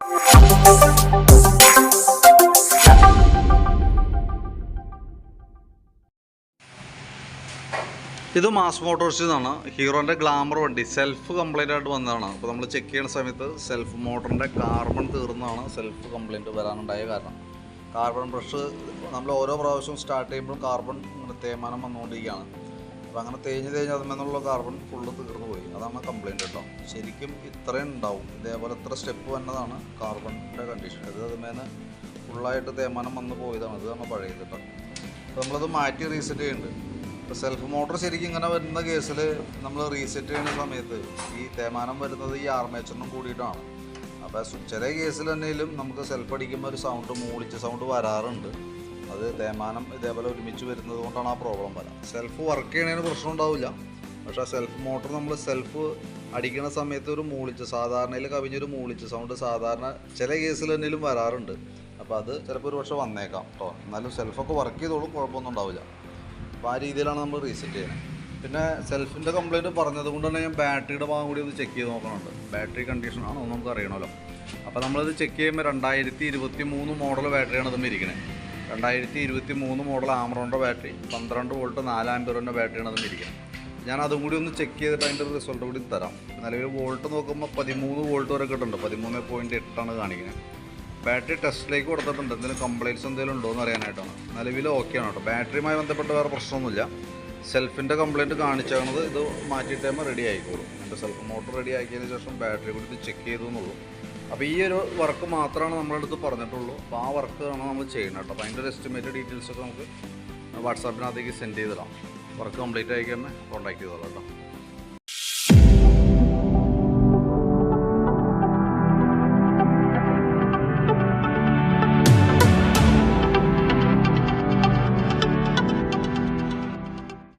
ഇത് മാസ് മോട്ടോഴ്സിൽ നിന്നാണ് ഹീറോന്റെ ഗ്ലാമർ വണ്ടി. സെൽഫ് കംപ്ലൈന്റ് ആയിട്ട് വന്നതാണ്. അപ്പോൾ നമ്മൾ ചെക്ക് ചെയ്യുന്ന സമയത്ത് സെൽഫ് മോട്ടറിന്റെ കാർബൺ തീർന്നതാണ് സെൽഫ് കംപ്ലൈന്റ് വരാനുണ്ടായ കാരണം. കാർബൺ ബ്രഷ് നമ്മൾ ഓരോ പ്രാവശ്യവും സ്റ്റാർട്ട് ചെയ്യുമ്പോഴും കാർബൺ ഇങ്ങനെ തേമാനം വന്നുകൊണ്ടിരിക്കുകയാണ്. അപ്പോൾ അങ്ങനെ തേഞ്ഞ് തേഞ്ഞ് അതിന്മേന്നുള്ള കാർബൺ ഫുള്ള് തീർന്നു പോയി. അതാണ് കംപ്ലൈന്റ് കേട്ടോ. ശരിക്കും ഇത്രയും ഉണ്ടാവും. ഇതേപോലെ ഇത്ര സ്റ്റെപ്പ് വന്നതാണ് കാർബണിന്റെ കണ്ടീഷൻ ഇത് അതിന്മേന്ന് ഫുള്ളായിട്ട് തേമാനം വന്ന് പോയതാണ്. ഇതാണ് പഴയത് കേട്ടോ. അപ്പോൾ നമ്മളത് മാറ്റി റീസെറ്റ് ചെയ്യുന്നുണ്ട്. ഇപ്പോൾ സെൽഫ് മോട്ടോർ ശരിക്കും ഇങ്ങനെ വരുന്ന കേസിൽ നമ്മൾ റീസെറ്റ് ചെയ്യുന്ന സമയത്ത് ഈ തേമാനം വരുന്നത് ഈ ആർമേച്ചറിനും കൂടിയിട്ടാണ്. അപ്പോൾ ചില കേസിൽ തന്നെയും നമുക്ക് സെൽഫ് അടിക്കുമ്പോൾ ഒരു സൗണ്ട് മൂളിച്ച സൗണ്ട് വരാറുണ്ട്. അത് തേമാനം ഇതേപോലെ ഒരുമിച്ച് വരുന്നത് കൊണ്ടാണ് ആ പ്രോബ്ലം വരാം. സെൽഫ് വർക്ക് ചെയ്യണതിന് പ്രശ്നം ഉണ്ടാവില്ല. പക്ഷേ സെൽഫ് മോട്ടർ നമ്മൾ സെൽഫ് അടിക്കുന്ന സമയത്ത് ഒരു മൂളിച്ച് സാധാരണയിൽ കവിഞ്ഞൊരു മൂളിച്ച് സൗണ്ട് സാധാരണ ചില കേസിൽ തന്നെയും വരാറുണ്ട്. അപ്പോൾ അത് ചിലപ്പോൾ ഒരു പക്ഷേ വന്നേക്കാം കേട്ടോ എന്നാലും സെൽഫൊക്കെ വർക്ക് ചെയ്തോളും കുഴപ്പമൊന്നും ഉണ്ടാവില്ല. അപ്പോൾ ആ രീതിയിലാണ് നമ്മൾ റീസെറ്റ് ചെയ്യുന്നത് പിന്നെ സെൽഫിന്റെ കംപ്ലൈന്റ് പറഞ്ഞത് കൊണ്ട് തന്നെ ഞാൻ ബാറ്ററിയുടെ ഭാഗം കൂടി ഒന്ന് ചെക്ക് ചെയ്ത് നോക്കണുണ്ട്. ബാറ്ററി കണ്ടീഷൻ ആണോ നമുക്ക് അറിയണമല്ലോ. അപ്പോൾ നമ്മളത് ചെക്ക് ചെയ്യുമ്പോൾ രണ്ടായിരത്തി ഇരുപത്തി മൂന്ന് മോഡൽ ബാറ്ററിയാണ് ഇതും ഇരിക്കുന്നത് രണ്ടായിരത്തി ഇരുപത്തി മൂന്ന് മോഡൽ ആമറോണിന്റെ ബാറ്ററി പന്ത്രണ്ട് വോൾട്ട് നാല് ആമ്പറിന്റെ ബാറ്ററിയാണ് ആണ് ഇരിക്കുന്നത് ഞാൻ അതും കൂടി ഒന്ന് ചെക്ക് ചെയ്തിട്ട് അതിന്റെ റിസൾട്ട് കൂടി തരാം. നിലവിൽ വോൾട്ട് നോക്കുമ്പോൾ പതിമൂന്ന് വോൾട്ട് വരെ കിട്ടുന്നുണ്ട്. പതിമൂന്ന് പോയിന്റ് എട്ടാണ് കാണിക്കുന്നത്. ബാറ്ററി ടെസ്റ്റിലേക്ക് കൊടുത്തിട്ടുണ്ട്. എന്തെങ്കിലും കംപ്ലൈന്റ്സ് എന്തെങ്കിലും ഉണ്ടോ എന്ന് അറിയാനായിട്ടാണ്. നിലവിൽ ആണ് കേട്ടോ. ബാറ്ററിയുമായി ബന്ധപ്പെട്ട് വേറെ പ്രശ്നമൊന്നുമില്ല. സെൽഫിന്റെ കംപ്ലൈന്റ് കാണിച്ചാണത് ഇത് മാറ്റിയിട്ടാകുമ്പോൾ റെഡി ആയിക്കോളും. എന്റെ സെൽഫ് മോട്ടർ റെഡി ആക്കിയതിന് ശേഷം ബാറ്ററി കൂടി ചെക്ക് ചെയ്തു എന്നുള്ളൂ. അപ്പോൾ ഈ ഒരു വർക്ക് മാത്രമാണ് നമ്മുടെ അടുത്ത് പറഞ്ഞിട്ടുള്ളൂ. അപ്പോൾ ആ വർക്ക് ആണ് നമ്മൾ ചെയ്യുന്നത് കേട്ടോ. അപ്പോൾ അതിന്റെ ഒരു എസ്റ്റിമേറ്റ് ഡീറ്റെയിൽസ് ഒക്കെ നമുക്ക് വാട്സാപ്പിനകത്തേക്ക് സെൻഡ് ചെയ്തിടാം. വർക്ക് കംപ്ലീറ്റ് ആയി കോൺടാക്ട് ചെയ്തോളാം കേട്ടോ.